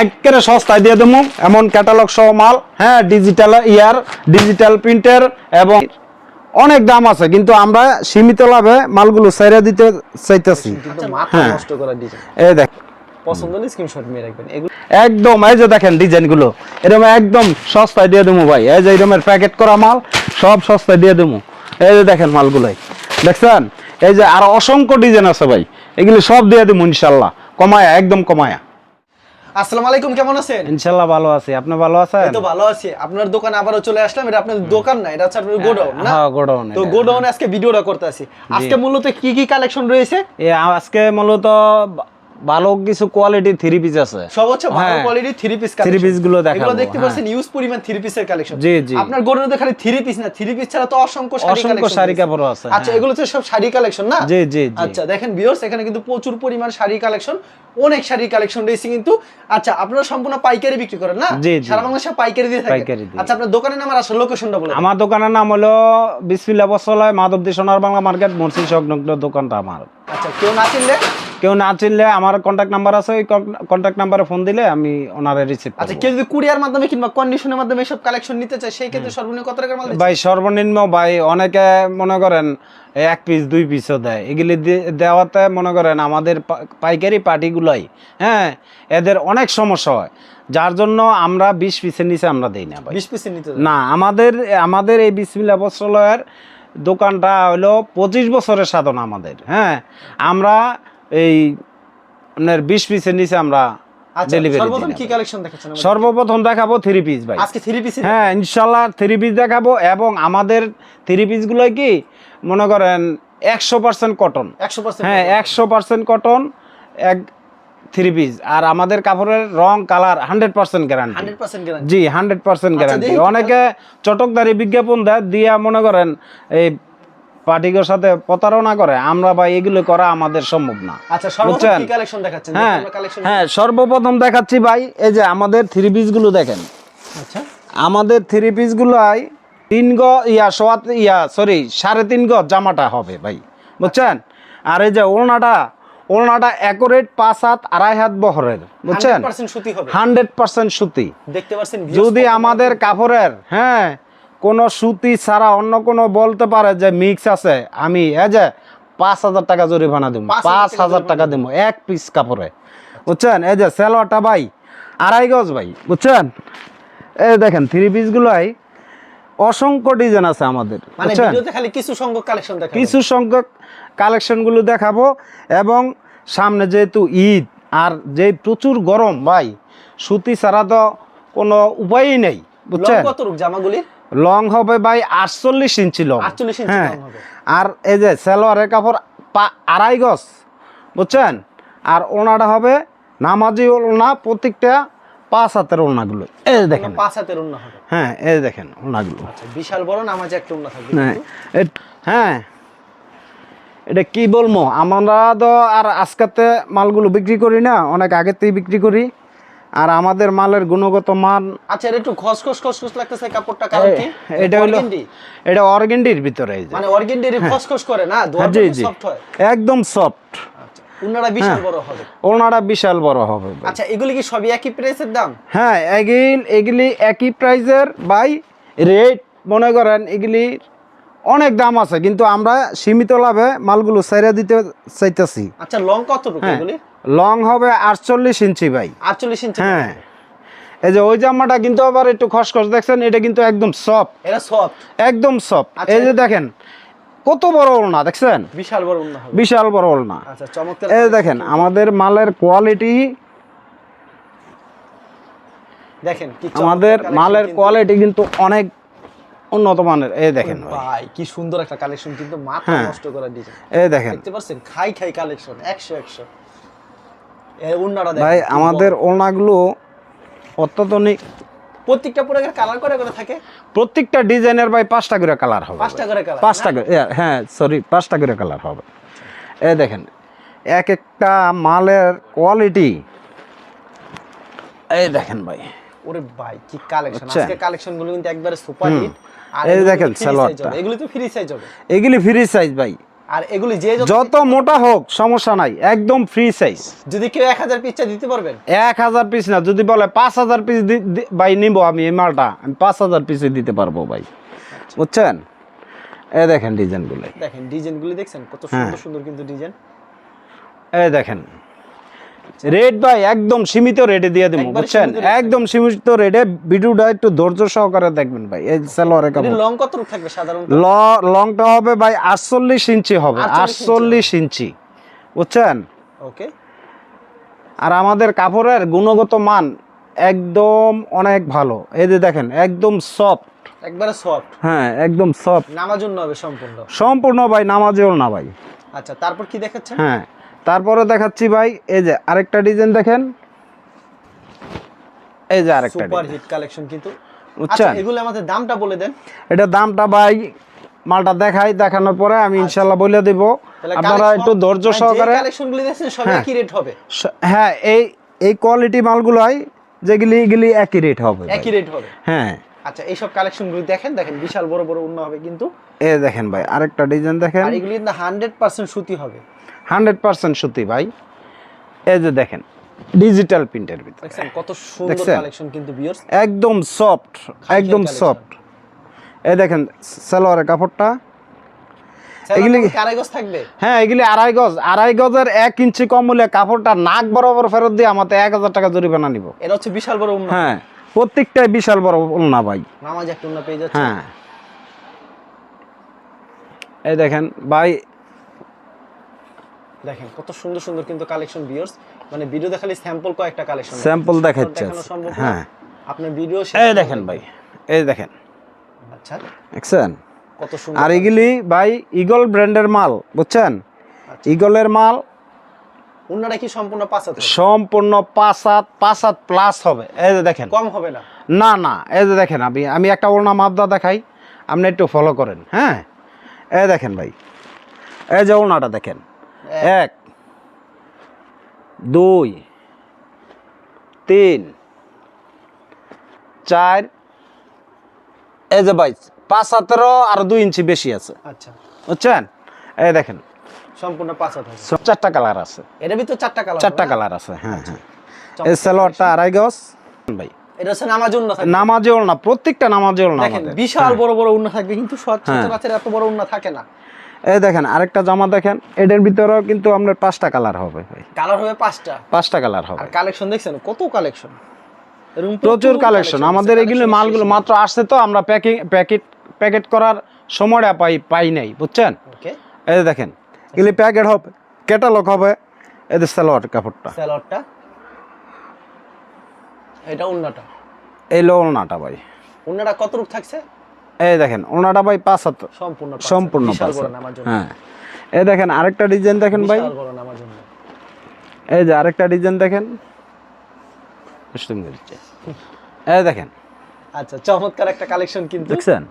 একেবারে সস্তায় দিয়ে দেবো। এমন ক্যাটালগ সহ মাল। হ্যাঁ ডিজিটাল ইয়ার ডিজিটাল প্রিন্টার এবং অনেক দাম আছে কিন্তু আমরা সীমিত লাভে মালগুলো সাইরা দিতে চাইতেছি। হ্যাঁ। এই দেখ। পছন্দ হলে স্ক্রিনশট মেরে রাখবেন। একদম এই যে দেখেন ডিজাইনগুলো এরকম একদম সস্তায় দিয়ে দেবো ভাই। এই যে এরকমের প্যাকেট করা মাল সব সস্তায় দিয়ে দেবো। এই যে দেখেন মালগুলাই। দেখছেন? এই যে আর অসংখ্য ডিজাইন আছে ভাই। এগুলো সব দিয়ে দেবো ইনশাল্লাহ। কমায়া একদম কমায়া। আসসালামু আলাইকুম কেমন আছেন? ইনশাল্লাহ ভালো আছি। আপনি ভালো আছেন? এই তো ভালো আছি। আপনার দোকানে আবারো চলে আসলাম এটা আপনার দোকান না এটা হচ্ছে আপনার গোডাউন না? হ্যাঁ গোডাউন তো গোডাউন আজকে ভিডিওটা করতে আছি আজকে মূলত কি কি কালেকশন রয়েছে? আজকে মূলত ভালো কিছু কোয়ালিটি থ্রি পিস আছে সব হচ্ছে ভালো। Quality three piece Three piece গুলো দেখাবো, এগুলো দেখতে হ্যাঁ। পাচ্ছেন ইউজ পরিমাণ থ্রি পিসের কালেকশন জি, জি। আপনার গোডাউনে খালি থ্রি পিস না থ্রি পিস ছাড়া তো অসংখ্য শাড়ি অসংখ্য শাড়ি। কাপড়ও আছে, আচ্ছা হ্যাঁ। এগুলো তো সব শাড়ি কালেকশন না জি, জি। আচ্ছা দেখেন ভিউয়ার্স এখানে কিন্তু প্রচুর পরিমাণ শাড়ি কালেকশন অনেক শাড়ি কালেকশন রয়েছে কিন্তু আচ্ছা আপনারা সম্পূর্ণ পাইকারি বিক্রি করেন না। সারা বাংলাদেশে পাইকারি দিয়ে থাকেন আচ্ছা আপনার দোকানের নাম আর আসলে লোকেশনটা বলে দিন। আমার দোকানের নাম হলো বিসমিল্লা বসলায় মাধবদী সোনার বাংলা মার্কেট মুন্সি সংলগ্ন দোকানটা আমার আচ্ছা কেউ না চিনলে কেউ না চিনলে আমার কন্ট্যাক্ট নাম্বার আছে ওই কন্ট্যাক্ট নাম্বারে ফোন দিলে আমি ওনারে রিসিভ আচ্ছা কেউ যদি কুরিয়ার মাধ্যমে কিংবা কন্ডিশনের মাধ্যমে সব কালেকশন নিতে চায় সেই ক্ষেত্রে সর্বনিম্ন কত টাকার মাল? ভাই সর্বনিম্ন ভাই অনেকে মনে করেন এক পিস দুই পিসও দেয়। এগুলি দেওয়াতে মনে করেন আমাদের পাইকারি পার্টিগুলোই হ্যাঁ এদের অনেক সমস্যা হয়। যার জন্য আমরা বিশ পিসের নিচে আমরা দেই না ভাই। 20 পিসের নিচে না আমাদের আমাদের এই বিসমিল্লা বস্ত্রালয়ের দোকানটা হলো পঁচিশ বছরের সাধনা আমাদের হ্যাঁ। আমরা এই আপনার বিশ পিসের নিচে আমরা আচ্ছা সর্বপ্রথম দেখাবো থ্রি পিস ভাই। আজকে থ্রি পিস হ্যাঁ ইনশাল্লাহ থ্রি পিস দেখাবো এবং আমাদের থ্রি পিসগুলো কি মনে করেন একশো পার্সেন্ট কটন হ্যাঁ একশো পার্সেন্ট কটন এক থ্রি পিস আর আমাদের কাপড়ের রং কালার হান্ড্রেড পার্সেন্ট গ্যারান্টি জি হান্ড্রেড পার্সেন্ট গ্যারান্টি অনেকে চটকদারি বিজ্ঞাপন দেয় দিয়া মনে করেন এই পার্টিকের সাথে প্রতারণা করে আমরা ভাই এগুলো করা আমাদের সম্ভব না। আচ্ছা সর্বপ্রথম বুঝছেন? কি কালেকশন দেখাচ্ছেন? হ্যাঁ হ্যাঁ সর্বপ্রথম দেখাচ্ছি ভাই এই যে আমাদের থ্রি পিসগুলো দেখেন। আচ্ছা। আমাদের থ্রি পিসগুলোই তিন গ ইয়া সোয়া ইয়া সরি সাড়ে তিন গ জামাটা হবে ভাই বুঝছেন? আর এই যে ওড়নাটা ওড়নাটা অ্যাকুরেট পাঁচ হাত আড়াই হাত বহরের বুঝছেন? সুতি হান্ড্রেড পার্সেন্ট সুতি। দেখতে পাচ্ছেন যদি আমাদের কাপড়ের হ্যাঁ কোনো সুতি ছাড়া অন্য কোনো বলতে পারে যে মিক্স আছে আমি এই যে পাঁচ হাজার টাকা জরিমানা দিব পাঁচ হাজার টাকা দিব এক পিস কাপড়ে। বুঝছেন? এই যে সেলোয়ারটা ভাই আড়াই গজ ভাই বুঝছেন? এই দেখেন থ্রি পিসগুলোই অসংখ্য ডিজাইন আছে আমাদের মানে খালি কিছু সংখ্যক কালেকশন কিছু সংখ্যক কালেকশনগুলো দেখাবো এবং সামনে যেহেতু ঈদ আর যে প্রচুর গরম ভাই সুতি ছাড়া তো কোনো উপায়ই নেই বুঝছেন? কত জামাগুলির? লং হবে ভাই আটচল্লিশ ইঞ্চি লং। 48 ইঞ্চি হ্যাঁ। আর এই যে সালোয়ারের কাপড় পা আড়াই গজ বুঝছেন? আর ওনাটা হবে নামাজি ওনা প্রত্যেকটা পাঁচ হাতের ওনাগুলো এই যে দেখেন। পাঁচ হাতের ওনা হবে। হ্যাঁ এই যে দেখেন ওনাগুলো আচ্ছা বিশাল বড় নামাজে একটা অন্য থাকবে? হ্যাঁ হ্যাঁ। এটা কি বলব? আমরা তো আর আজকাতে মালগুলো বিক্রি করি না অনেক আগেতেই বিক্রি করি। আর আমাদের মালের গুণগত মান আচ্ছা এটা একটু খসখস খসখস লাগতেছে কাপড়টা কারণ কি? এটা হলো এটা অর্গেন্ডির ভিতরে এই যে। মানে অর্গেন্ডি খসখস করে না? হ্যাঁ, জি সফট হয়। একদম সফট আচ্ছা উন্নাটা বিশাল হ্যাঁ। বড় হবে। ওনারা বিশাল বড় হবে। আচ্ছা এগুলি কি সবই একই প্রাইসের দাম? হ্যাঁ এগিল এগুলি একই প্রাইসের বাই রেট মনে করেন এগুলির অনেক দাম আছে কিন্তু আমরা সীমিত লাভে মালগুলো সাইরা দিতে চাইতেছি। আচ্ছা লং কত হ্যাঁ। এগুলি লং হবে আটচল্লিশ ইঞ্চি ভাই। আটচল্লিশ ইঞ্চি? হ্যাঁ। এই যে ওই জামাটা কিন্তু আবার একটু খসখস দেখছেন? এটা কিন্তু একদম সফট এটা সফট একদম সফট আচ্ছা, এই যে দেখেন কত বড় ওলনা দেখছেন? বিশাল বড় হবে। বিশাল বড় ওলনা আচ্ছা চমৎকার এই দেখেন আমাদের মালের কোয়ালিটি দেখেন কি আমাদের মালের কোয়ালিটি কিন্তু অনেক উন্নত মানের। এই দেখেন ভাই। কি সুন্দর একটা কালেকশন কিন্তু মাথা হ্যাঁ। নষ্ট করা ডিজাইন এই দেখেন। দেখতে পাচ্ছেন? খাই খাই কালেকশন একশো একশো। এই উন্নাটা দেখেন ভাই আমাদের বড়। ওলনাগুলো অত্যাধুনিক। প্রত্যেকটা পুরো কালার করে করে থাকে? প্রত্যেকটা ডিজাইনের ভাই পাঁচটা করে কালার হবে। পাঁচটা করে কালার পাঁচটা করে হ্যাঁ সরি পাঁচটা করে কালার হবে। এই দেখেন এক একটা মালের কোয়ালিটি এই দেখেন ভাই। ওরে ভাই কি কালেকশন আজকে কালেকশনগুলো কিন্তু একবারে সুপার হিট আর এই দেখেন সালোয়ারটা। এগুলো তো ফ্রি সাইজ হবে। এগুলি ফ্রি সাইজ ভাই। আর এগুলি যে যত- মোটা হোক সমস্যা নাই একদম ফ্রি সাইজ যদি কেউ এক হাজার পিসটা দিতে পারবেন? এক হাজার পিস না যদি বলে পাঁচ হাজার পিস ভাই নিবো আমি এই মালটা আমি পাঁচ হাজার পিসে দিতে পারব ভাই। বুঝছেন? এ দেখেন ডিজাইনগুলো দেখেন ডিজাইনগুলি দেখছেন? কত হ্যাঁ। সুন্দর সুন্দর কিন্তু ডিজাইন এ দেখেন রেট ভাই একদম সীমিত রেটে দিয়ে দেবো বুঝছেন? একদম সীমিত রেটে ভিডিওটা একটু ধৈর্য সহকারে দেখবেন ভাই এই সালোয়ারে কাপড়। লং কত থাকবে সাধারণত? ল- লংটা হবে ভাই আটচল্লিশ ইঞ্চি হবে 48 ইঞ্চি। বুঝছেন? ওকে আর আমাদের কাপড়ের গুণগত মান একদম অনেক ভালো এই যে দেখেন একদম সফট একবারে সফট হ্যাঁ একদম সফট নামার জন্য হবে সম্পূর্ণ। সম্পূর্ণ ভাই নামাজেও না ভাই। আচ্ছা তারপর কি দেখাচ্ছেন? হ্যাঁ তারপরে দেখাচ্ছি ভাই এই যে আরেকটা ডিজাইন দেখেন। এই যে আরেকটা সুপার হিট কালেকশন কিন্তু। বুঝছেন? আচ্ছা এগুলো আমাদের দামটা বলে দেন। এটা দামটা ভাই মালটা দেখাই দেখানোর পরে আমি ইনশাল্লাহ বলে দেব। আপনারা একটু ধৈর্য সহকারে কালেকশন গুলি দেখছেন সব হ্যাঁ। একই রেট হবে। হ্যাঁ এই এই কোয়ালিটি মালগুলোই যেগুলি এগুলি একই রেট হবে। একই রেট হবে। হ্যাঁ। আচ্ছা এইসব কালেকশন গুলি দেখেন দেখেন বিশাল বড় বড় উন্ন হবে কিন্তু। এ দেখেন ভাই আরেকটা ডিজাইন দেখেন। আর এগুলি কিন্তু হান্ড্রেড পার্সেন্ট সুতি হবে। হান্ড্রেড পার্সেন্ট সত্যি ভাই। এই যে দেখেন ডিজিটাল প্রিন্টের ভিতরে। কত সুন্দর কালেকশন কিন্তু একদম সফট একদম। সফট এই দেখেন সালোয়ারের কাপড়টা। এগুলি- কারাগজ থাকবে? হ্যাঁ এগুলি আড়াই গজ। আড়াই গজের এক ইঞ্চি কম মূল্যে কাপড়টা নাক বরাবর ফেরত দিয়ে আমাদের এক হাজার টাকা জরিমানা নিব। এটা হচ্ছে বিশাল বড় উন্ন হ্যাঁ প্রত্যেকটাই বিশাল বড় না ভাই। নামাজ একটা উন্ন পেয়ে যাচ্ছে। হ্যাঁ। এই দেখেন ভাই দেখেন কত সুন্দর সুন্দর কিন্তু কালেকশন বিয়ার্স মানে ভিডিও দেখালে স্যাম্পল কয়েকটা কালেকশন স্যাম্পল দেখাচ্ছে। হ্যাঁ। আপনার ভিডিও এই দেখেন ভাই এই দেখেন। আচ্ছা। দেখছেন? কত সুন্দর। আর এগুলি ভাই ইগল ব্র্যান্ডের মাল বুঝছেন? আচ্ছা। ইগলের মাল। উন্নাটা কি সম্পূর্ণ পাঁচ হাত সম্পূর্ণ পাঁচ হাত পাঁচ হাত প্লাস হবে। এই যে দেখেন। কম হবে না? না না এই যে দেখেন আমি আমি একটা ওড়না মাপদা দেখাই। আপনি একটু ফলো করেন হ্যাঁ? এই দেখেন ভাই এই যে ওড়নাটা দেখেন। এক দুই তিন চার এই যে ভাই পাঁচ হাতেরও আর দুই ইঞ্চি বেশি আছে। আচ্ছা। বুঝছেন? এই দেখেন। সম্পূর্ণ পাঁচ হাত চারটা কালার আছে। এটা ভিতর চারটা কালার চারটা কালার আছে হ্যাঁ হ্যাঁ। এই সালোয়ারটা আড়াই গজ। ভাই। এটা হচ্ছে নামাজ উন্ন প্রত্যেকটা নামাজে ওড়না বিশাল বড় বড় উন্ন থাকবে কিন্তু সচরাচর এত বড় উন্ন থাকে না। এই দেখেন আরেকটা জামা দেখেন এটার ভিতরেও কিন্তু আপনার পাঁচটা কালার হবে ভাই। কালার হবে পাঁচটা? পাঁচটা কালার হবে। আর কালেকশন দেখছেন? কত কালেকশন? প্রচুর কালেকশন আমাদের এগুলো মালগুলো মাত্র আসছে তো আমরা প্যাকিং প্যাকেট প্যাকেট করার সময়টা পাই পাই নাই বুঝছেন? ওকে এই দেখেন এগুলি প্যাকেট হবে ক্যাটালগ হবে এদের সালোয়ার কাপড়টা। স্যালাডটা এটা উন্নাটা এই লো ওড়নাটা ভাই। উন্নাটা কত রূপ থাকছে? এই দেখেন ওড়নাটা ভাই পাঁচ হাত সম্পূর্ণ সম্পূর্ণ হ্যাঁ। এই দেখেন আরেকটা ডিজাইন দেখেন ভাই। এই যে আরেকটা ডিজাইন দেখেন। এই দেখেন। আচ্ছা চমৎকার একটা কালেকশন কিন্তু। দেখছেন?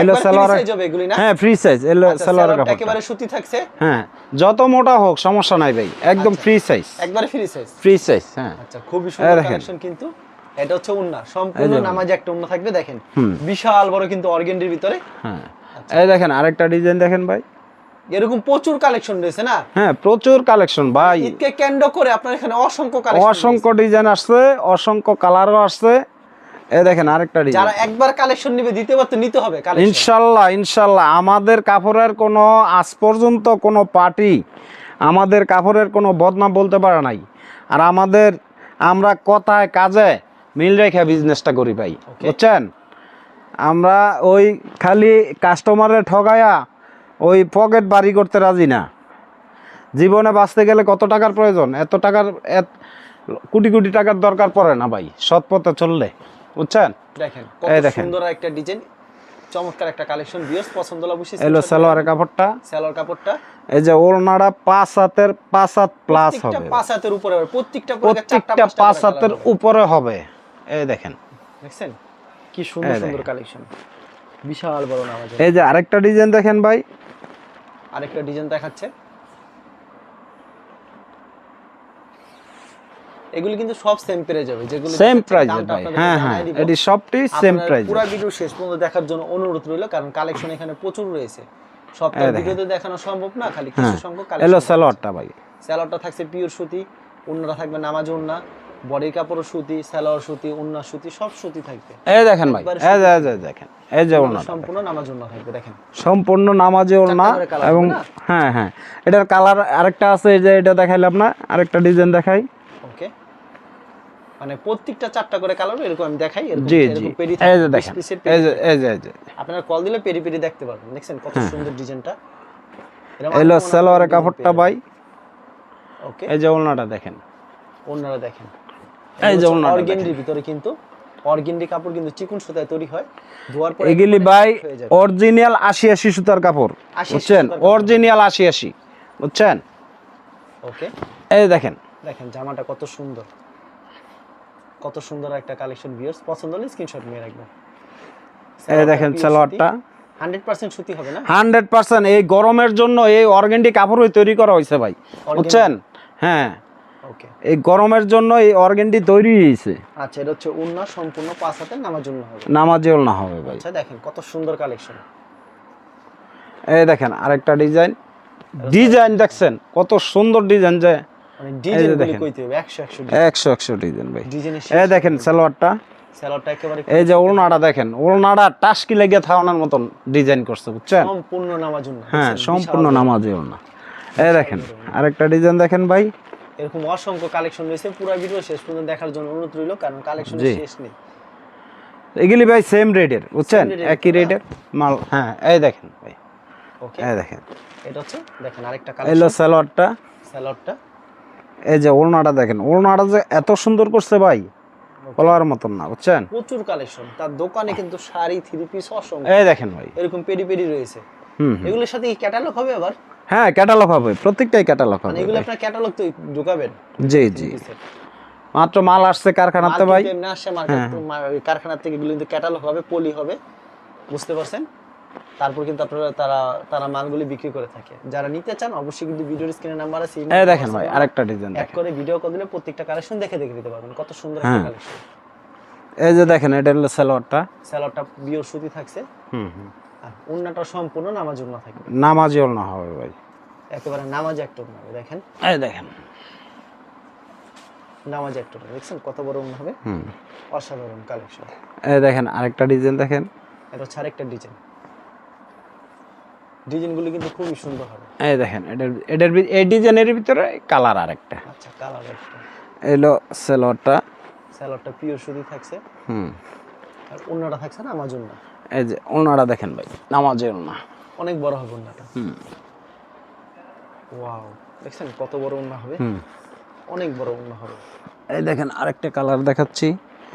এলো সালোয়ার এগুলি না? হ্যাঁ ফ্রি সাইজ এলো আচ্ছা, সালোয়ার কাপড় একেবারে সুতি থাকছে? হ্যাঁ যত মোটা হোক সমস্যা নাই ভাই। একদম আচ্ছা। ফ্রি সাইজ একবারে ফ্রি সাইজ ফ্রি সাইজ হ্যাঁ। আচ্ছা খুবই সুন্দর। কালেকশন কিন্তু। এটা হচ্ছে উন্না। সম্পূর্ণ নামাজে একটা উন্না থাকবে দেখেন। বিশাল বড় কিন্তু অর্গেন্ডির ভিতরে। হ্যাঁ। এই দেখেন আরেকটা ডিজাইন দেখেন ভাই। এরকম প্রচুর কালেকশন রয়েছে না? হ্যাঁ প্রচুর কালেকশন ভাই। ঈদকে কেন্দ্র করে আপনার এখানে অসংখ্য কালেকশন অসংখ্য ডিজাইন আসছে অসংখ্য কালারও আসছে। এই দেখেন আরেকটা যারা ডিজাইন একবার কালেকশন নিবে দ্বিতীয়বার তো নিতে হবে কালেকশন। ইনশাল্লাহ ইনশাল্লাহ। আমাদের কাপড়ের কোনো আজ পর্যন্ত কোনো পার্টি আমাদের কাপড়ের কোনো বদনাম বলতে পারে নাই। আর আমাদের আমরা কথায় কাজে মিল রেখে বিজনেসটা করি ভাই বুঝছেন? আমরা ওই খালি কাস্টমারের ঠগায়া ওই পকেট বাড়ি করতে রাজি না। জীবনে বাঁচতে গেলে কত টাকার প্রয়োজন? এত টাকার এত কোটি কোটি টাকার দরকার পড়ে না ভাই সৎ পথে চললে বুঝছেন? দেখেন এই দেখেন। সুন্দর একটা ডিজাইন চমৎকার একটা কালেকশন বিয়স পছন্দ হলো অবশ্যই এলো সালোয়ারের কাপড়টা। সালোয়ার কাপড়টা। এই যে ওড়নাটা পাঁচ হাতের পাঁচ হাত প্লাস হবে। পাঁচ হাতের উপরে প্রত্যেকটা প্রত্যেকটা পাঁচ হাতের উপরে হবে। এই দেখেন। দেখছেন? কি সুন্দর সুন্দর কালেকশন বিশাল বড় নামাজ এই যে আরেকটা ডিজাইন দেখেন ভাই। আরেকটা ডিজাইন দেখাচ্ছে। এগুলি কিন্তু সব সেম প্রাইস যাবে যেগুলো সেম প্রাইস ভাই। হ্যাঁ হ্যাঁ এটি সবটি সেম প্রাইস পুরো ভিডিও শেষ পর্যন্ত দেখার জন্য অনুরোধ রইল কারণ কালেকশন এখানে প্রচুর রয়েছে। সব তো এই দেখানো। সম্ভব না খালি হ্যাঁ। কিছু সংখ্যক এলো কালেকশন সালোয়ারটা ভাই। স্যালোয়ারটা থাকছে পিওর সুতি অন্যরা থাকবে নামাজ ওন্না বডির কাপড় সুতি স্যালোয়ার সুতি অন্য সুতি সব সুতি থাকবে। এই দেখেন ভাই এই যে দেখেন এই যে ওড়নাটা সম্পূর্ণ নামাজ ওন্না থাকবে দেখেন। সম্পূর্ণ নামাজে করে এবং হ্যাঁ হ্যাঁ এটার কালার আরেকটা আছে এই যে এটা দেখাইলাম না আরেকটা ডিজাইন দেখাই। ওকে মানে প্রত্যেকটা চারটা করে কালার এরকম আমি দেখাই এরকম জি জি পেরি এই যে দেখেন এই যে এই যে আপনারা কল দিলে পেরি পেরি দেখতে পারবেন দেখছেন কত সুন্দর ডিজাইনটা? এলো সালোয়ারের কাপড়টা ভাই। ওকে এই যে ওড়নাটা দেখেন। অন্যরা দেখেন। এই যে অর্গেন্ডির ভিতরে কিন্তু অর্গেন্ডি কাপড় কিন্তু চিকন সুতায় তৈরি হয়। ধোয়ার পরে এগুলি ভাই অরিজিনাল আশি আশি সুতার কাপড় বুঝছেন? অরিজিনাল আশি আশি বুঝছেন? ওকে। এই দেখেন। দেখেন জামাটা কত সুন্দর। কত সুন্দর একটা কালেকশন ভিউয়ার্স পছন্দ হলে স্ক্রিনশট নিয়ে রাখবেন। এই দেখেন সালোয়ারটা। সুতি হবে না? হান্ড্রেড পার্সেন্ট এই গরমের জন্য এই অর্গেন্ডি কাপড়ই তৈরি করা হয়েছে ভাই বুঝছেন? হ্যাঁ। ওকে এই গরমের জন্য এই অর্গেন্ডি তৈরি হয়েছে। আচ্ছা এটা হচ্ছে উন্না সম্পূর্ণ পাঁচ হাতের নামার জন্য হবে। নামাজেও না হবে ভাই। আচ্ছা দেখেন কত সুন্দর কালেকশন এই দেখেন আরেকটা ডিজাইন। ডিজাইন দেখছেন কত সুন্দর ডিজাইন যে। মানে একশো একশো ডিজাইন। ভাই। এই দেখেন সালোয়ারটা। এই যে দেখেন টাস্কি লেগে মতন ডিজাইন করছে বুঝছেন? সম্পূর্ণ নামার হ্যাঁ সম্পূর্ণ নামাজে এই দেখেন আরেকটা ডিজাইন দেখেন ভাই। এরকম অসংখ্য কালেকশন রয়েছে। পুরো ভিডিও শেষ পর্যন্ত দেখার জন্য অনুরোধ রইল কারণ কালেকশন। শেষ নেই। এগুলি ভাই সেম রেটের বুঝছেন? একই রেটের মাল হ্যাঁ এই দেখেন ভাই। ওকে এই দেখেন। এটা হচ্ছে দেখেন আরেকটা এলো কালেকশন সালোয়ারটা স্যালোয়ারটা এই যে ওলনাটা দেখেন ওলনাটা যে এত সুন্দর করছে ভাই বলার মতন না বুঝছেন? প্রচুর কালেকশন তার দোকানে কিন্তু শাড়ি থ্রি পিস অসংখ্য। এই দেখেন ভাই। এরকম পেডি পেডি রয়েছে। হুম হুম। এগুলোর সাথে কি ক্যাটালগ হবে আবার? হ্যাঁ ক্যাটালগ হবে প্রত্যেকটাই ক্যাটালগ মানে হবে এগুলো। আপনার ক্যাটালগ তো ঢুকাবেন। জি জি। মাত্র মাল আসছে কারখানাতে ভাই। এমনি আসে মার্কেট কারখানা থেকে এগুলো কিন্তু ক্যাটালগ হবে পলি হবে বুঝতে পারছেন? তারপর কিন্তু আপনারা তারা তারা মালগুলি বিক্রি করে থাকে। যারা নিতে চান অবশ্যই কিন্তু ভিডিওর স্ক্রিনে নাম্বার আছে এই দেখেন ভাই আরেকটা ডিজাইন এক করে ভিডিও কল দিলে প্রত্যেকটা কালেকশন দেখে দেখে দিতে পারবেন। কত সুন্দর হ্যাঁ। একটা কালেকশন এই যে দেখেন এটা হলো সালোয়ারটা স্যালোয়ারটা বিয়োর সুতি থাকছে। হুম হুম। উন্নাটা সম্পূর্ণ নামাজ উন্না থাকবে। নামাজি ওলনা হবে ভাই। একেবারে নামাজ একটা উন্না হবে দেখেন। এই দেখেন। নামাজ একটা উন্না দেখছেন? কত বড় উন্না হবে? হুম। অসাধারণ কালেকশন এই দেখেন আরেকটা ডিজাইন দেখেন। এটা হচ্ছে আরেকটা ডিজাইন। ডিজাইনগুলো কিন্তু খুবই সুন্দর হবে। এই দেখেন এটার এটার এই ডিজাইনের ভিতরে কালার আরেকটা। আচ্ছা কালার একটা। এলো সালোয়ারটা। স্যালোয়ারটা পিওর সুতি থাকছে। হুম। আর উন্নাটা থাকছে না আমার জন্য? এই যে ওলনাটা দেখেন ভাই নামাজি ওলনা অনেক বড় হবে উন্নাটা হুম। ওয়াও দেখছেন কত বড় উন্না হবে? হুম। অনেক বড় উন্না হবে। এই দেখেন আরেকটা কালার দেখাচ্ছি।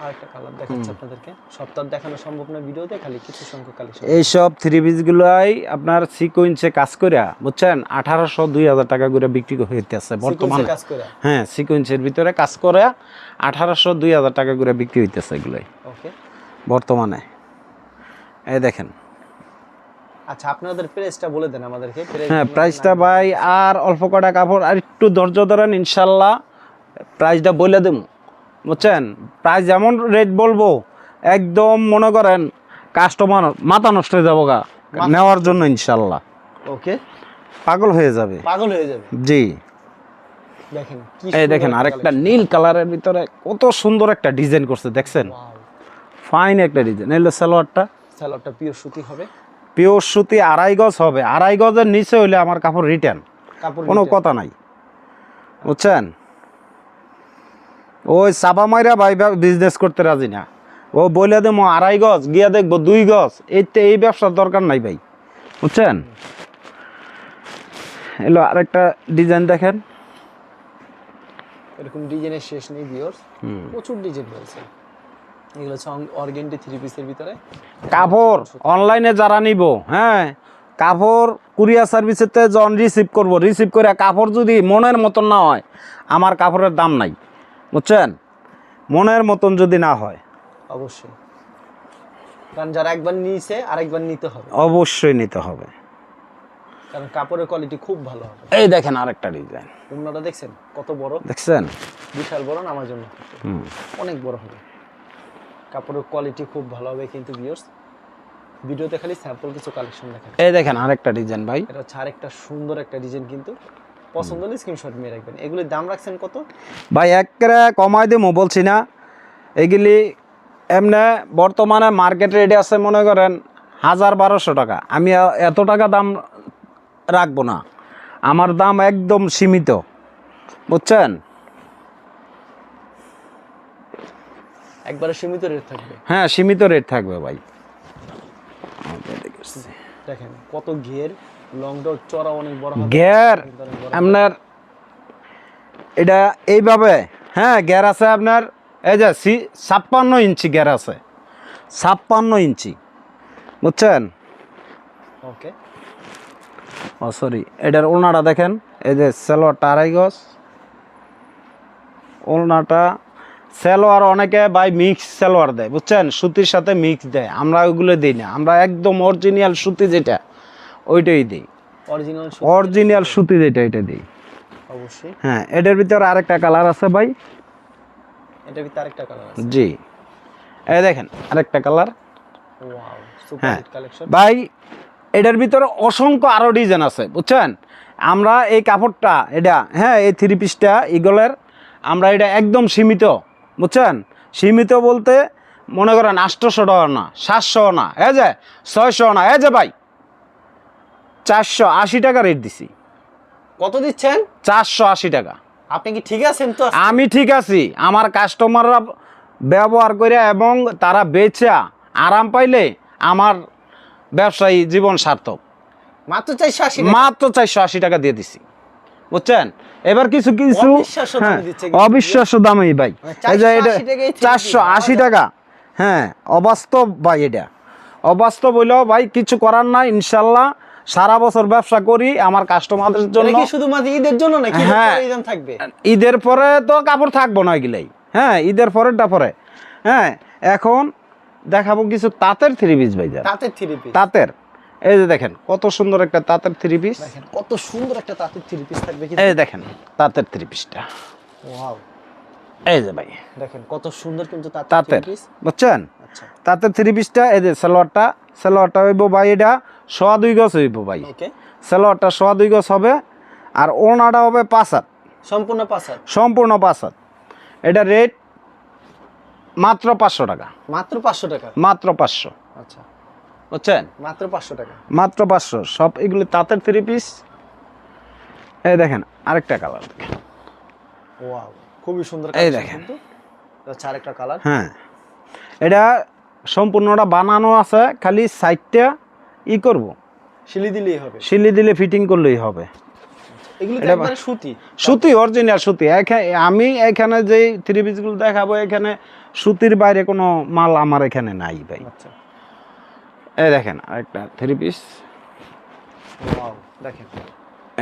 আর একটা কালার দেখাচ্ছি আপনাদেরকে। সপ্তাহ দেখানো সম্ভব না ভিডিওতে খালি কিছু সংখ্যক কালেকশন। এইসব থ্রি পিসগুলাই আপনার সিকোয়েন্সে কাজ করিয়া বুঝছেন? আঠারোশো দুই হাজার টাকা করে বিক্রি হইতেছে বর্তমানে। কাজ করে হ্যাঁ সিকোয়েন্সের ভিতরে কাজ করে আঠারোশো দুই হাজার টাকা করে বিক্রি হইতেছে এগুলোই। ওকে বর্তমানে। এই দেখেন। আচ্ছা আপনাদের প্রাইসটা বলে দেন আমাদেরকে। হ্যাঁ প্রাইসটা ভাই আর অল্প কটা কাপড় আর একটু ধৈর্য ধরেন ইনশাল্লাহ প্রাইসটা বলে দেবো। বুঝছেন? প্রাইস এমন রেট বলব একদম মনে করেন কাস্টমার মাথা নষ্ট হয়ে যাব গা। নেওয়ার জন্য ইনশাল্লাহ। ওকে পাগল হয়ে যাবে। পাগল হয়ে যাবে। জি। দেখেন এই দেখেন একটা আরেকটা নীল কালারের ভিতরে কত সুন্দর একটা ডিজাইন করছে দেখছেন? ফাইন একটা ডিজাইন। এলো সালোয়ারটা। স্যালোয়ারটা পিওর সুতি হবে। পিওর সুতি আড়াই গজ হবে। আড়াই গজের নিচে হইলে আমার কাপড় রিটার্ন কাপড় কোনো কথা নাই। বুঝছেন? ওই চাপা মাইরা ভাই বিজনেস করতে রাজি না। ও বলে দেবো আড়াই গজ গিয়া দেখব দুই গজ। এইতে এই ব্যবসার দরকার নাই ভাই। বুঝছেন? এলো আরেকটা ডিজাইন দেখেন। এরকম ডিজাইনের শেষ নেই ভিউয়ার্স প্রচুর ডিজাইন রয়েছে। এগুলো হচ্ছে অর্গেন্ডি থ্রি পিসের ভিতরে। কাপড় অনলাইনে যারা নিব হ্যাঁ কাপড় কুরিয়ার সার্ভিসেতে যখন রিসিভ করব রিসিভ করে কাপড় যদি মনের মতন না হয় আমার কাপড়ের দাম নাই বুঝছেন? মনের মতন যদি না হয়। অবশ্যই। কারণ যারা একবার নিয়েছে আরেকবার নিতে হবে। অবশ্যই নিতে হবে। কারণ কাপড়ের কোয়ালিটি খুব ভালো হবে। এই দেখেন আরেকটা ডিজাইন উন্নাটা দেখছেন কত বড়? দেখছেন? বিশাল বড় নামার জন্য? হুম। অনেক বড় হবে। কাপড়ের কোয়ালিটি খুব ভালো হবে কিন্তু ভিউয়ার্স ভিডিওতে খালি স্যাম্পল কিছু কালেকশন দেখেন এই দেখেন আরেকটা ডিজাইন ভাই। এটা হচ্ছে আরেকটা সুন্দর একটা ডিজাইন কিন্তু পছন্দ হলে স্ক্রিনশট নিয়ে রাখবেন। এগুলির দাম রাখছেন কত? ভাই একেবারে কমাই দেবো বলছি না। এগুলি এমনি বর্তমানে মার্কেট রেটে আছে মনে করেন হাজার বারোশো টাকা। আমি এত টাকা দাম রাখব না। আমার দাম একদম সীমিত। বুঝছেন? একবারে সীমিত রেট থাকবে। হ্যাঁ সীমিত রেট থাকবে ভাই। দেখেন কত ঘের লংটাও চড়া অনেক বড় গ্যার। আপনার এটা এইভাবে হ্যাঁ গ্যার আছে আপনার এই যে সি ছাপ্পান্ন ইঞ্চি গ্যার আছে। ছাপ্পান্ন ইঞ্চি। বুঝছেন? ওকে ও সরি এটার ওলনাটা দেখেন এই যে সেলোয়ারটা আড়াই গজ। ওলনাটা সেলোয়ার অনেকে ভাই মিক্স সেলোয়ার দেয় বুঝছেন? সুতির সাথে মিক্স দেয়। আমরা ওইগুলো দিই না। আমরা একদম অরিজিনাল সুতি যেটা ওইটাই দিই। অরিজিনাল অরিজিনাল সুতি যেটা এটা দিই। অবশ্যই। হ্যাঁ এটার ভিতরে আরেকটা কালার আছে ভাই। এটা ভিতরে আরেকটা কালার আছে। জি। এই দেখেন আরেকটা কালার ওয়াও সুপার হ্যাঁ। কালেকশন ভাই এটার ভিতরে অসংখ্য আরও ডিজাইন আছে বুঝছেন? আমরা এই কাপড়টা এটা হ্যাঁ এই থ্রি পিসটা ইগলের আমরা এটা একদম সীমিত বুঝছেন? সীমিত বলতে মনে করেন আটশোশো টাকা না সাতশো না এ যে ছয়শো না এ যে ভাই চারশো আশি টাকা রেট দিছি। কত দিচ্ছেন? চারশো আশি টাকা। আপনি কি ঠিক আছেন তো? আমি ঠিক আছি। আমার কাস্টমাররা ব্যবহার করে এবং তারা বেচা আরাম পাইলে আমার ব্যবসায়ী জীবন সার্থক। মাত্র চারশো আশি মাত্র চারশো আশি টাকা দিয়ে দিছি। বুঝছেন? এবার কিছু কিছু অবিশ্বাস্য দামে হ্যাঁ, অবিশ্বাস্য দামই ভাই। মানে এই যে 480 এটা চারশো আশি টাকা হ্যাঁ অবাস্তব ভাই এটা। অবাস্তব হইলেও ভাই কিছু করার নাই ইনশাল্লাহ সারা বছর ব্যবসা করি আমার কাস্টমারদের জন্য কি শুধুমাত্র ঈদের জন্য নাকি হ্যাঁ। থাকবে? ঈদের পরে তো কাপড় থাকব না এগুলাই। হ্যাঁ ঈদের পরেরটা পরে। হ্যাঁ এখন দেখাবো কিছু তাঁতের থ্রি পিস ভাই। তাঁতের থ্রি পিস তাঁতের। এই যে দেখেন কত সুন্দর একটা তাঁতের থ্রি পিস কত সুন্দর একটা তাঁতের থ্রি পিস থাকবে এই দেখেন? তাঁতের থ্রি পিসটা ওয়াও। এই যে ভাই দেখেন কত সুন্দর কিন্তু তাঁতের বুঝছেন? আচ্ছা। তাঁতের থ্রি পিসটা এই যে সালোয়ারটা সালোয়ারটা হইব ভাই এটা সোয়া দুই গজ হইব ভাই। সালোয়ারটা সোয়া দুই গজ হবে আর ওনাটা হবে পাঁচ হাত। সম্পূর্ণ পাঁচ হাত। সম্পূর্ণ পাঁচ হাত। এটা রেট মাত্র পাঁচশো টাকা। মাত্র পাঁচশো টাকা? মাত্র পাঁচশো। আচ্ছা। বুঝছেন? মাত্র পাঁচশো টাকা। মাত্র পাঁচশো। সব এগুলি তাঁতের থ্রি পিস এই দেখেন আরেকটা কালার দেখেন। ওয়াও খুবই সুন্দর এই দেখেন। আরেকটা কালার হ্যাঁ। এটা সম্পূর্ণটা বানানো আছে খালি সাইডটা ই করব। শিলি দিলেই হবে। সিলি দিলে ফিটিং করলেই হবে। সুতি। সুতি অরিজিনাল সুতি। এখা- আমি এখানে যে থ্রি পিসগুলো দেখাবো এখানে সুতির বাইরে কোনো মাল আমার এখানে নাই ভাই। আচ্ছা। এই দেখেন আরেকটা থ্রি পিস দেখেন।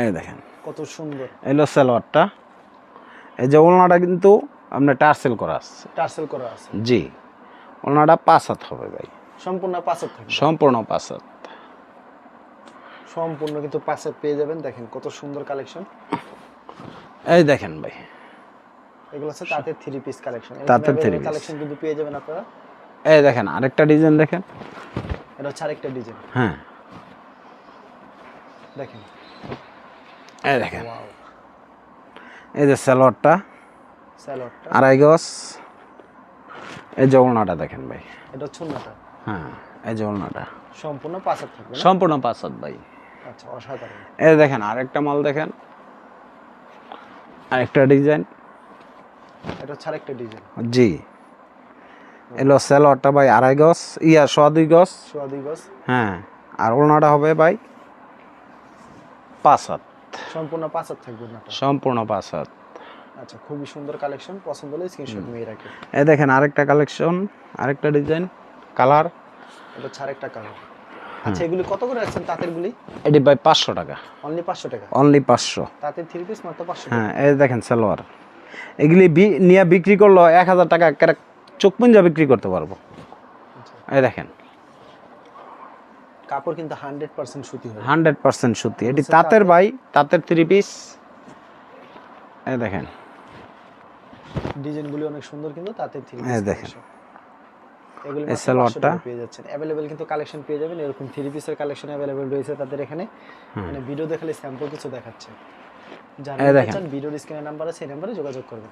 এই দেখেন। কত সুন্দর। এলো সালোয়ারটা। এই যে ওলনাটা কিন্তু আপনার টার্সেল করা আছে। টার্সেল করা আছে। জি। ওলনাটা পাঁচ হাত হবে ভাই। সম্পূর্ণ পাঁচ হাত থাকবে। সম্পূর্ণ পাঁচ হাত। সম্পূর্ণ কিন্তু পাঁচ হাত পেয়ে যাবেন। দেখেন কত সুন্দর কালেকশন। এই দেখেন ভাই। এগুলো হচ্ছে তাঁতের থ্রি পিস কালেকশন। তাঁতের three piece। কালেকশন কিন্তু পেয়ে যাবেন আপনারা। এই দেখেন আরেকটা ডিজাইন দেখেন। এটা হচ্ছে আরেকটা ডিজাইন। হ্যাঁ। দেখেন। এই দেখেন। এই যে সালোয়ারটা স্যালোডটা আড়াই গজ। এই যে ওলনাটা দেখেন ভাই। এটা হচ্ছে উন্নতা হ্যাঁ এই যে ওলনাটা। সম্পূর্ণ পাঁচ হাত থাকবে সম্পূর্ণ পাঁচ হাত ভাই। আচ্ছা অসাধারণ। এই দেখেন আরেকটা মাল দেখেন। আরেকটা ডিজাইন। এটা হচ্ছে আরেকটা ডিজাইন। জি। এলো সালোয়ারটা ভাই আড়াই গজ ইয়া সোয়া দুই গজ। সোয়া দুই গজ। হ্যাঁ আর ওলনাটা হবে ভাই পাঁচ হাত। সম্পূর্ণ পাঁচ হাত থাকবে সম্পূর্ণ পাঁচ হাত। আচ্ছা খুবই সুন্দর কালেকশন পছন্দ হলে স্ক্রিনশট নিয়ে রাখেন এই দেখেন আরেকটা কালেকশন আরেকটা ডিজাইন কালার। এটা হচ্ছে আরেকটা কালার। আচ্ছা এগুলি কত করে রাখছেন তাঁতের গুলি? এটি ভাই পাঁচশো টাকা। অনলি পাঁচশো টাকা? অনলি পাঁচশো। তাঁতের থ্রি পিস মাত্র পাঁচশো হ্যাঁ এই দেখেন সালোয়ার। এগুলি বি- নিয়ে বিক্রি করল এক হাজার টাকা একেবারে চোখ পুঞ্জা বিক্রি করতে পারব। আচ্ছা। এই দেখেন। কাপড় কিন্তু হান্ড্রেড পার্সেন্ট সুতি হান্ড্রেড পার্সেন্ট সত্যি এটি আচ্ছা, তাঁতের ভাই তাঁতের থ্রি পিস এই দেখেন। ডিজাইনগুলি অনেক সুন্দর কিন্তু তাঁতের থ্রি হ্যাঁ, দেখেন। এগুলো এই সালোয়ারটা? পেয়ে যাচ্ছেন। অ্যাভেলেবেল কিন্তু কালেকশন পেয়ে যাবেন। এরকম থ্রি পিসের কালেকশন অ্যাভেলেবেল রয়েছে তাদের এখানে। মানে ভিডিও দেখালে স্যাম্পল কিছু দেখাচ্ছে। যারা দেখেন। চান ভিডিওর স্ক্রিনের নাম্বার আছে নাম্বারে যোগাযোগ করবেন।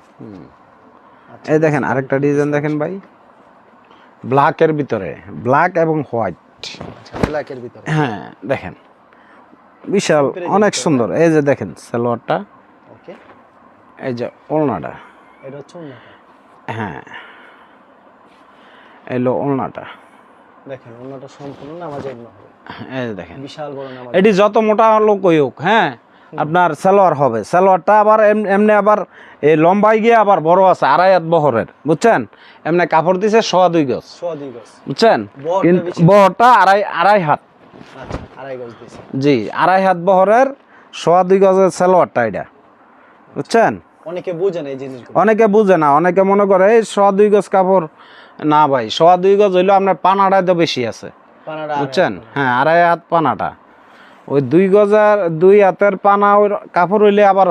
এই দেখেন আরেকটা ডিজাইন দেখেন ভাই। ব্ল্যাকের ভিতরে ব্ল্যাক এবং হোয়াইট আচ্ছা ব্ল্যাকের ভিতরে। হ্যাঁ দেখেন। বিশাল অনেক সুন্দর। এই যে দেখেন সালোয়ারটা। ওকে। এই যে ওলনাটা। এটা হচ্ছে অন্যটা হ্যাঁ। এলো ওলনাটা। দেখেন অন্যটা সম্পূর্ণ নামাজের হবে এই যে দেখেন। বিশাল বড় নামাজ। এটি যত মোটা লোক হোক হ্যাঁ আপনার সালোয়ার হবে। সালোয়ারটা আবার এমনি আবার এই লম্বাই গিয়ে আবার বড় আছে আড়াই হাত বহরের। বুঝছেন? এমনি কাপড় দিছে সোয়া দুই গজ। বুঝছেন? বহরটা আড়াই আড়াই হাত। আচ্ছা জি আড়াই হাত বহরের সোয়া দুই গজের সালোয়ারটা এটা। বুঝছেন? অনেকে বুঝে না এই জিনিসগুলো। অনেকে বুঝে না অনেকে মনে করে এই সোয়া দুই গজ কাপড় না ভাই সোয়া দুই গজ হইল আপনার পানাটায় তো বেশি আছে। পানাটা বুঝছেন? হ্যাঁ আড়াই হাত পানাটা। ওই দুই গজার দুই হাতের পানা ওই কাপড় হইলে আবার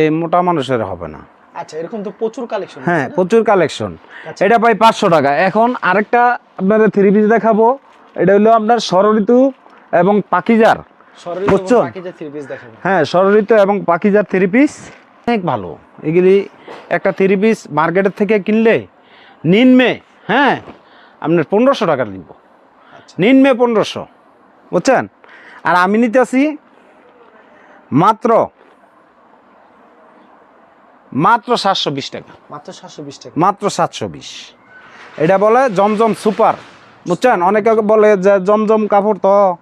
এই মোটা মানুষের হবে না। আচ্ছা এরকম তো প্রচুর কালেকশন হ্যাঁ প্রচুর কালেকশন আচ্ছা। এটা পাই পাঁচশো টাকা। এখন আরেকটা আপনাদের থ্রি পিস দেখাবো। এটা হলো আপনার ষড়ঋতু এবং পাকিজার। সরল বুঝছ? বাকি যে থ্রি পিস দেখাবেন হ্যাঁ ষড়ঋতু এবং পাকিজার থ্রি পিস অনেক ভালো। এগুলি একটা থ্রি পিস মার্কেটের থেকে কিনলে নিম্নে হ্যাঁ আপনার পনেরোশো টাকা নিব। আচ্ছা। নিম্নে পনেরোশো। বুঝছেন? আর আমি নিতেছি মাত্র মাত্র সাতশো বিশ টাকা। মাত্র সাতশো বিশ টাকা। মাত্র সাতশো বিশ। এটা বলে জমজম সুপার বুঝছেন? অনেকে বলে যে জমজম কাপড় তো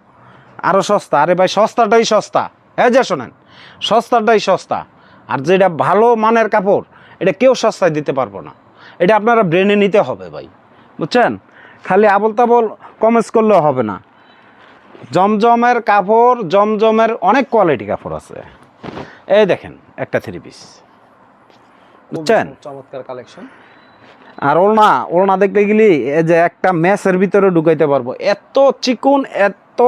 আরও সস্তা। আরে ভাই সস্তাটাই সস্তা। হ্যাঁ যে শোনেন সস্তাটাই সস্তা। আর যেটা ভালো মানের কাপড় এটা কেউ সস্তায় দিতে পারব না। এটা আপনারা ব্রেনে নিতে হবে ভাই বুঝছেন? খালি আবল তাবল কমেন্স করলেও হবে না। জমজমের কাপড় জমজমের অনেক কোয়ালিটি কাপড় আছে। এই দেখেন একটা থ্রি পিস বুঝছেন? চমৎকার কালেকশন আর ওলনা ওলনা দেখতে গেলি এই যে একটা ম্যাচের ভিতরে ঢুকাইতে পারব। এত চিকুন এত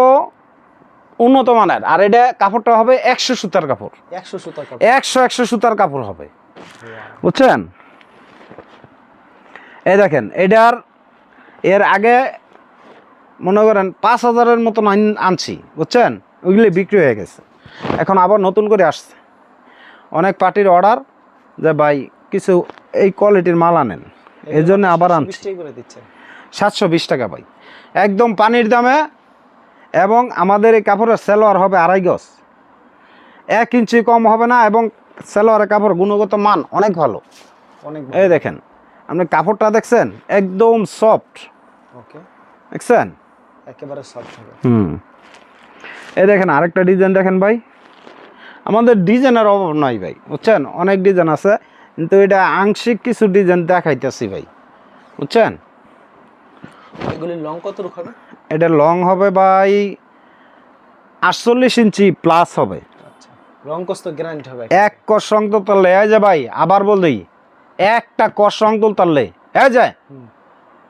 উন্নত মানের। আর এটা কাপড়টা হবে একশো সুতার কাপড়। একশো সুতার কাপড়। একশো একশো সুতার কাপড় হবে। বুঝছেন? এই দেখেন এটার এর আগে মনে করেন পাঁচ হাজারের মতন আন- আনছি বুঝছেন? ওইগুলি বিক্রি হয়ে গেছে। এখন আবার নতুন করে আসছে। অনেক পার্টির অর্ডার যে ভাই কিছু এই কোয়ালিটির মাল আনেন। এই জন্য আবার আনছি। সাতশো বিশ টাকা ভাই। একদম পানির দামে এবং আমাদের এই কাপড়ের সেলোয়ার হবে আড়াই গজ। এক ইঞ্চি কম হবে না এবং সেলোয়ারের কাপড় গুণগত মান অনেক ভালো। অনেক এই দেখেন আপনি কাপড়টা দেখছেন? একদম সফট। ওকে। দেখছেন? একেবারে সফট হবে। হুম। এই দেখেন আরেকটা ডিজাইন দেখেন ভাই। আমাদের ডিজাইনের অভাব নাই ভাই বুঝছেন? অনেক ডিজাইন আছে কিন্তু এটা আংশিক কিছু ডিজাইন দেখাইতেছি ভাই বুঝছেন? এগুলির লং কত রুখ হবে? এটা লং হবে ভাই আটচল্লিশ ইঞ্চি প্লাস হবে। আচ্ছা রং কস্ত গ্যারান্টি হবে। এক কষ রং তো তারলে এই যে ভাই আবার বলদি একটা কষ রং তুল তারলে এই যে। হুম।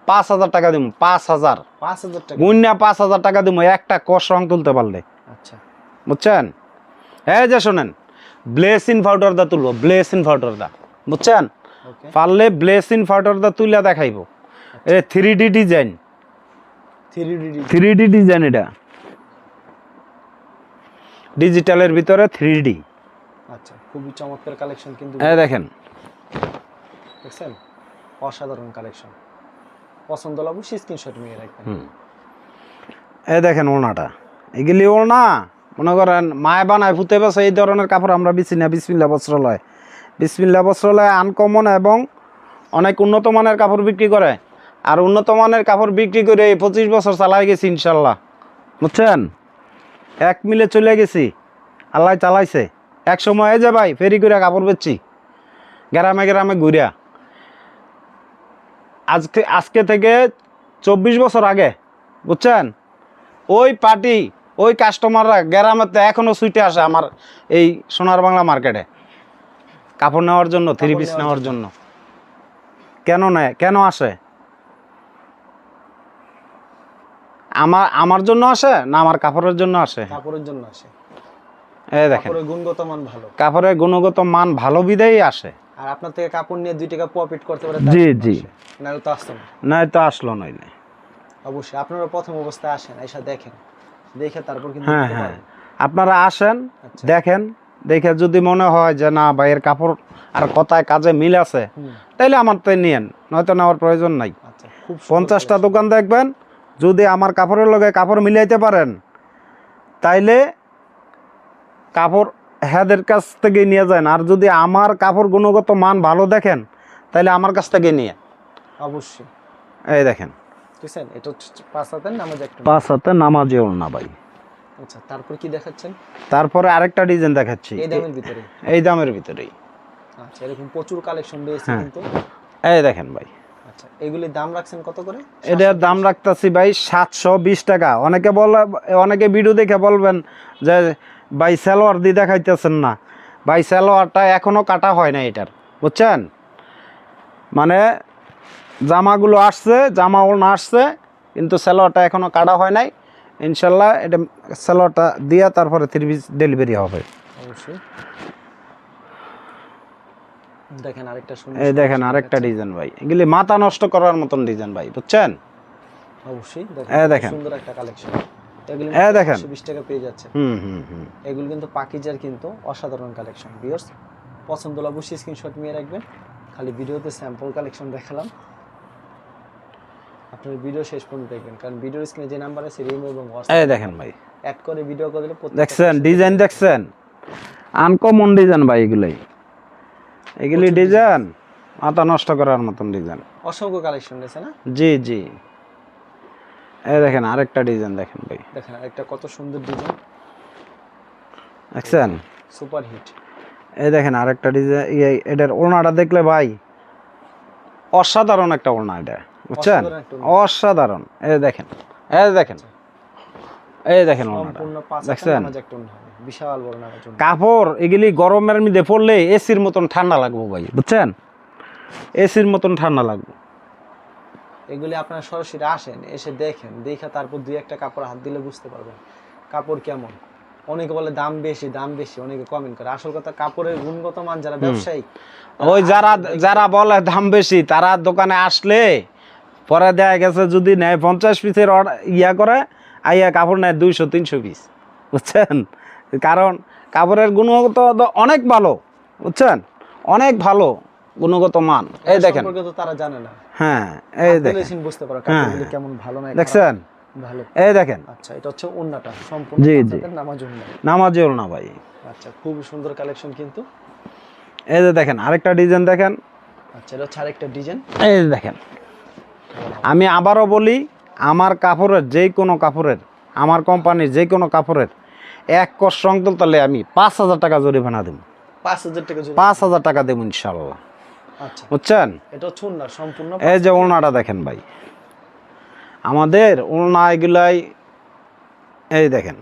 পাঁচ হাজার টাকা দিব পাঁচ হাজার। পাঁচ হাজার টাকা। গুন্যা পাঁচ হাজার টাকা দিব একটা কষ রং তুলতে পারলে। আচ্ছা। বুঝছেন? এই যে শোনেন ব্লেসিন পাউডার দা তুলবো ব্লেসিন পাউডার দা। বুঝছেন? পারলে ব্লেসিন পাউডার দা তুলে দেখাইব। এ three D design three D design এটা। ডিজিটালের ভিতরে থ্রি ডি আচ্ছা খুবই চমৎকার কালেকশন কিন্তু। হ্যাঁ দেখেন। দেখছেন? অসাধারণ কালেকশন পছন্দ হলে অবশ্যই স্ক্রিনশট নিয়ে রাখবেন। এই দেখেন ওনাটা এগুলি ওনা মনে করেন মায় বানায় ফুতে বসে এই ধরনের কাপড় আমরা বিছি না বিসমিল্লা বস্ত্রালয়। বিসমিল্লা বস্ত্রালয় আনকমন এবং অনেক উন্নত মানের কাপড় বিক্রি করে। আর উন্নত মানের কাপড় বিক্রি করে এই পঁচিশ বছর চালাই গেছি ইনশাল্লাহ। বুঝছেন? এক মিলে চলে গেছি। আল্লাহ চালাইছে। এক সময় এই যে ভাই ফেরি করে কাপড় বেচছি। গ্রামে গ্রামে ঘুরিয়া। আজকে আজকে থেকে চব্বিশ বছর আগে বুঝছেন? ওই পার্টি ওই কাস্টমাররা গ্রামেতে এখনও সুইটে আসে আমার এই সোনার বাংলা মার্কেটে কাপড় নেওয়ার জন্য থ্রি পিস নেওয়ার জন্য। কেন নেয় কেন আসে? আমার আমার জন্য আসে না আমার কাপড়ের জন্য আসে? কাপড়ের জন্য আসে। এই দেখেন। কাপড়ের গুণগত মান ভালো। কাপড়ের গুণগত মান ভালো বিধেই আসে। আর আপনার থেকে কাপড় নিয়ে দুই টাকা প্রফিট করতে পারে জি, জি। না তো আসতো না। না তো আসলো নইলে অবশ্যই আপনারা প্রথম অবস্থায় আসেন এসে দেখেন। দেখে তারপর কিন্তু হ্যাঁ হ্যাঁ। আপনারা আসেন আচ্ছা। দেখেন দেখে যদি মনে হয় যে না ভাইয়ের কাপড় আর কথায় কাজে মিল আছে তাইলে আমার তো নিয়েন নয়তো নেওয়ার প্রয়োজন নাই। আচ্ছা পঞ্চাশটা দোকান দেখবেন যদি আমার কাপড়ের লগে কাপড় মিলাইতে পারেন তাইলে কাপড় হ্যাদের কাছ থেকে নিয়ে যান। আর যদি আমার কাপড় গুণগত মান ভালো দেখেন তাহলে আমার কাছ থেকে নিয়ে। অবশ্যই। এই দেখেন। বুঝছেন এটা পাঁচ হাতের নামাজ একটা। পাঁচ না ভাই। আচ্ছা তারপর কি দেখাচ্ছেন? তারপরে আরেকটা ডিজাইন দেখাচ্ছি। এই দামের ভিতরে এই দামের ভিতরেই। আচ্ছা এরকম প্রচুর কালেকশন রয়েছে হ্যাঁ। কিন্তু। এই দেখেন ভাই। আচ্ছা এগুলির দাম রাখছেন কত করে? এটার দাম রাখতেছি ভাই সাতশো বিশ টাকা। অনেকে বলে অনেকে ভিডিও দেখে বলবেন যে ভাই সালোয়ার দিয়ে দেখাইতেছেন না। ভাই সালোয়ারটা এখনও কাটা হয় না এটার বুঝছেন? মানে জামাগুলো আসছে জামা ওড়না আসছে কিন্তু সালোয়ারটা এখনও কাটা হয় নাই। ইনশাল্লাহ এটা সালোয়ারটা দিয়ে তারপরে থ্রি ডেলিভারি হবে। অবশ্যই। দেখেন আরেকটা এই দেখেন আরেকটা ডিজাইন ভাই। এগুলি মাথা নষ্ট করার মতন ডিজাইন ভাই বুঝছেন? অবশ্যই। দেখেন। সুন্দর একটা কালেকশন এই দেখেন। বিশ টাকা পেয়ে যাচ্ছে। হুম হুম হুম। এগুলো কিন্তু পাকিজার কিন্তু অসাধারণ কালেকশন ভিউয়ার্স পছন্দ হলে অবশ্যই স্ক্রিনশট নিয়ে রাখবেন। খালি ভিডিওতে স্যাম্পল কালেকশন দেখালাম। আপনার ভিডিও শেষ পর্যন্ত দেখবেন। কারণ ভিডিওর স্ক্রিনে যে নাম্বার আছে রিমো এবং এই দেখেন ভাই। অ্যাড করে ভিডিও করে দিলে দেখছেন ডিজাইন দেখছেন? আনকমন ডিজাইন ভাই এগুলাই। এগুলি ডিজাইন মাথা নষ্ট করার মতন ডিজাইন অসংখ্য কালেকশন রয়েছে না? জি জি। এই দেখেন আরেকটা ডিজাইন দেখেন ভাই। দেখেন একটা কত সুন্দর ডিজাইন দেখছেন? সুপার হিট এই দেখেন আরেকটা ডিজাইন এটার ওড়নাটা দেখলে ভাই অসাধারণ একটা ওড়না এটা বুঝছেন? অসাধারণ এই দেখেন এই দেখেন এই দেখেন দেখছেন? বিশাল বড় কাপড় এগুলি গরমের মধ্যে পড়লে এসির মতন ঠান্ডা লাগবো ভাই বুঝছেন? এসির মতন ঠান্ডা লাগবে। এগুলি আপনারা সরাসরি আসেন এসে দেখেন দেখে তারপর দুই একটা কাপড় হাত দিলে বুঝতে পারবেন কাপড় কেমন। অনেকে বলে দাম বেশি দাম বেশি অনেকে কমেন্ট করে। আসল কথা কাপড়ের গুণগত মান যারা ব্যবসায়ী ওই যারা যারা বলে দাম বেশি তারা দোকানে আসলে পরে দেখা গেছে যদি নেয় পঞ্চাশ পিসের ইয়া করে আইয়া কাপড় নেয় দুইশো তিনশো পিস। বুঝছেন? কারণ কাপড়ের গুণগত তো অনেক ভালো বুঝছেন? অনেক ভালো। গুণগত মান। এই দেখেন। তারা জানে না। হ্যাঁ এই দেখেন। বুঝতে পারো কাপড়গুলি কেমন ভালো না দেখছেন? ভালো। এই দেখেন। আচ্ছা এটা হচ্ছে ওন্নাটা সম্পূর্ণ জি, জি। নামাজ ওন্না। নামাজেও না ভাই। আচ্ছা খুব সুন্দর কালেকশন কিন্তু। এই যে দেখেন আরেকটা ডিজাইন দেখেন। আচ্ছা এটা হচ্ছে আরেকটা ডিজাইন এই যে দেখেন। আমি আবারও বলি আমার কাপড়ের যে কোনো কাপড়ের আমার কোম্পানির যে কোনো কাপড়ের এক কষ রং তুলতালে আমি পাঁচ হাজার টাকা জরিমানা দেব। পাঁচ হাজার টাকা পাঁচ হাজার টাকা দেবো ইনশাল্লাহ। বুঝছেন? এটা হচ্ছে সম্পূর্ণ এই যে ওড়নাটা দেখেন ভাই। আমাদের ওড়না এগুলাই এই দেখেন।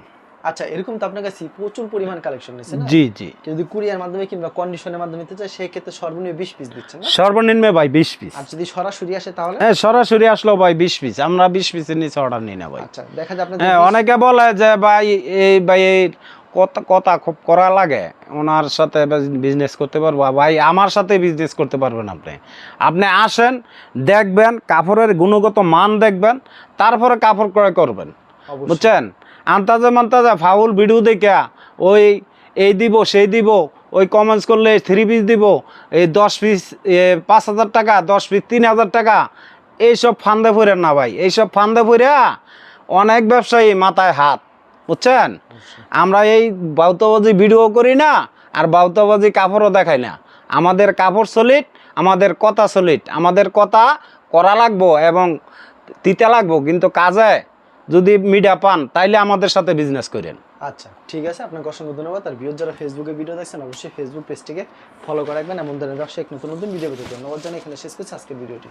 আচ্ছা এরকম তো আপনার কাছে প্রচুর পরিমাণ কালেকশন না? জি জি। যদি কুরিয়ার মাধ্যমে কিংবা কন্ডিশনের মাধ্যমে নিতে চায় সেই ক্ষেত্রে সর্বনিম্ন বিশ পিস দিচ্ছেন না? সর্বনিম্ন ভাই বিশ পিস আর যদি সরাসরি আসে তাহলে? হ্যাঁ সরাসরি আসলো ভাই বিশ পিস আমরা বিশ পিসের নিচে অর্ডার নিই না ভাই। আচ্ছা দেখা যায় আপনাদের হ্যাঁ অনেকে বলে যে ভাই এই ভাই এই কথা কথা খুব করা লাগে। ওনার সাথে বিজনেস করতে পারব। ভাই আমার সাথে বিজনেস করতে পারবেন আপনি। আপনি আসেন দেখবেন কাপড়ের গুণগত মান দেখবেন তারপরে কাপড় ক্রয় করবেন। বুঝছেন? আন্তাজে মান্তাজে ফাউল ভিডিও দেখে ওই এই দিব সেই দিব ওই কমেন্টস করলে থ্রি পিস দিব এই দশ পিস পাঁচ হাজার টাকা দশ পিস তিন হাজার টাকা এইসব ফান্দে ফুরেন না ভাই। এইসব ফান্দে ফুরিয়া অনেক ব্যবসায়ী মাথায় হাত। বুঝছেন? আমরা এই বাউতাবাজি ভিডিও করি না, আর বাউতাবাজি কাপড়ও দেখাই না। আমাদের কাপড় সলিড আমাদের কথা সলিড আমাদের কথা করা লাগবো এবং তিতে লাগবো, কিন্তু কাজে যদি মিডিয়া পান, তাইলে আমাদের সাথে বিজনেস করেন। আচ্ছা ঠিক আছে। আপনাকে অসংখ্য ধন্যবাদ। আর ভিউজ যারা ফেসবুকে ভিডিও দেখছেন, অবশ্যই ফেসবুক পেজটিকে ফলো করে রাখবেন। এমন ধরনের ব্যবসায়িক নতুন নতুন ভিডিও পেতে ধন্যবাদ জানাই। এখানে শেষ করছি আজকের ভিডিওটি